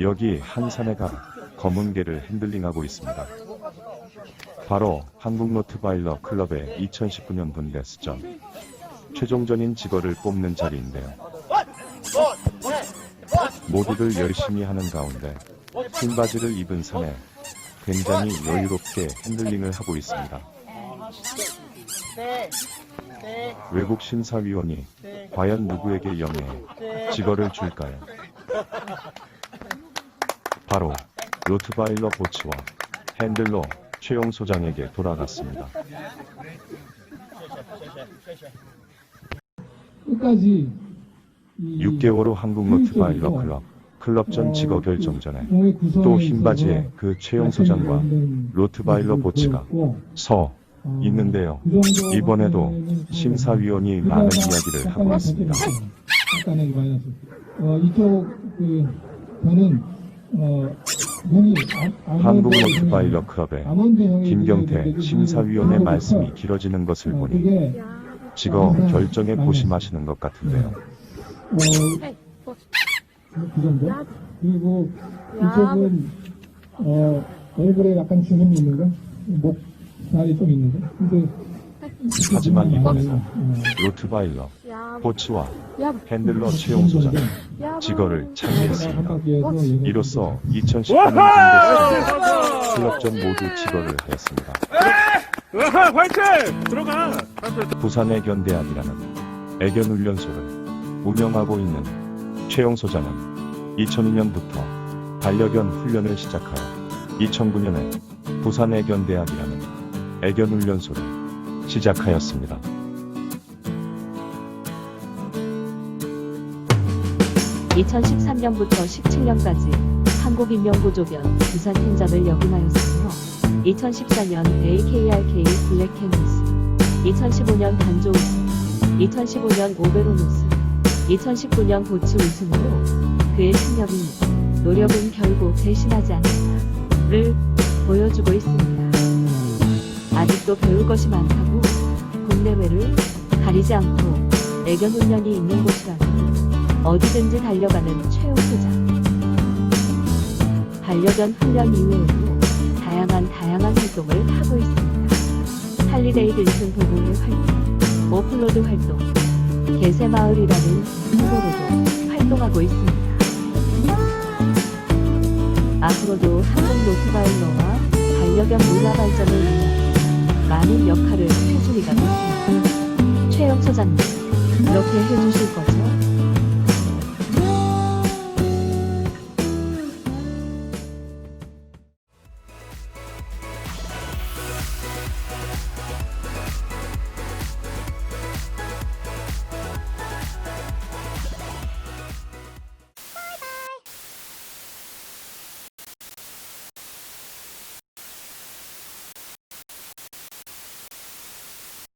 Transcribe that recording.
여기 한 사내가 검은 개를 핸들링하고 있습니다. 바로 한국 노트바일러 클럽의 2019년 분데스전 최종전인 직어를 뽑는 자리인데요. 모두들 열심히 하는 가운데 흰 바지를 입은 사내 굉장히 여유롭게 핸들링을 하고 있습니다. 외국 심사위원이 과연 누구에게 영예의 직어를 줄까요? 바로 로트바일러 보츠와 핸들러 최용 소장에게 돌아갔습니다. 끝까지 이 6개월 후 한국 로트바일러 클럽 클럽전 직어 결정전에 공의 구성에 또흰 있어서 바지에 그 최용 소장과 로트바일러 보츠가 서 어, 있는데요. 그 이번에도 하면은 심사위원이 그 많은 이야기를 하고 있습니다. 어, 이쪽 그 저는 어 아- 한국 로트바일러 클럽의 김경태 심사위원의 말씀이. 길어지는 것을 어, 보니 직어 항상 결정에 마이너스. 고심하시는 것 같은데요. 어, 그 정도? 그리고 이쪽은 어 얼굴에 약간 주름이 있는 거, 목 살이 좀 있는 거. 근데 하지만 이번에는 어, 로트바일러 야, 보츠와 야, 핸들러 최용 소장. 바퀴에서 얘가 이로써 2019년 분데스전 클럽전 모두 직어를 하였습니다. 으하, 화이팅! 들어가! 부산의 견대학이라는 애견 훈련소를 운영하고 있는 최용 소장은 2002년부터 반려견 훈련을 시작하여 2009년에 부산 애견대학이라는 애견 훈련소를 시작하였습니다. 2013년부터 17년까지 한국인명구조변 부산 현장을 역임하였으며 2014년 AKRK 블랙캔니스 2015년 단조 우승 2015년 오베론 우승 2019년 보츠 우승으로 그의 실력인 노력은 결국 배신하지 않는다를 보여주고 있습니다. 아직도 배울 것이 많다고 국내외를 가리지 않고 애견 훈련이 있는 곳이라면 어디든지 달려가는 소장. 반려견 훈련 이외에도 다양한 다양한 활동을 하고 있습니다. 할리데이든슨 부부의 활동, 오플로드 활동, 개새마을이라는 후보로도 활동하고 있습니다. 앞으로도 한국 노트바일러와 반려견 문화 발전을 위해 많은 역할을 해주리가 됐습니다. 최영 소장님, 이렇게 해주실 거죠?